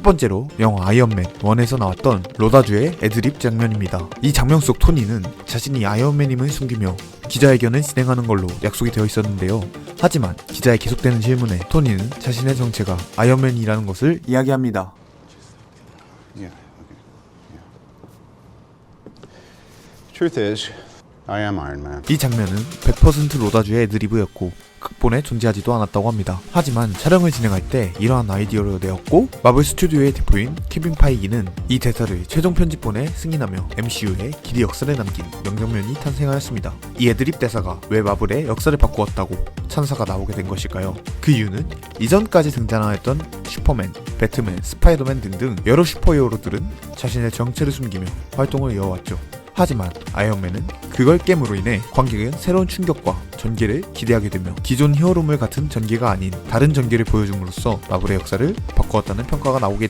첫 번째로 영화 아이언맨 1에서 나왔던 로다주의 애드립 장면입니다. 이 장면 속 토니는 자신이 아이언맨임을 숨기며 기자회견을 진행하는 걸로 약속이 되어 있었는데요. 하지만 기자의 계속되는 질문에 토니는 자신의 정체가 아이언맨이라는 것을 이야기합니다. I am Iron Man. 이 장면은 100% 로다주의 애드리브였고 극본에 존재하지도 않았다고 합니다. 하지만 촬영을 진행할 때 이러한 아이디어를 내었고 마블 스튜디오의 대표인 케빈 파이기는 이 대사를 최종 편집본에 승인하며 MCU에 길이 역사를 남긴 명장면이 탄생하였습니다. 이 애드립 대사가 왜 마블의 역사를 바꾸었다고 찬사가 나오게 된 것일까요? 그 이유는 이전까지 등장하였던 슈퍼맨, 배트맨, 스파이더맨 등등 여러 슈퍼히어로들은 자신의 정체를 숨기며 활동을 이어왔죠. 하지만 아이언맨은 그걸 깨므로 인해 관객은 새로운 충격과 전개를 기대하게 되며 기존 히어로물 같은 전개가 아닌 다른 전개를 보여줌으로써 마블의 역사를 바꾸었다는 평가가 나오게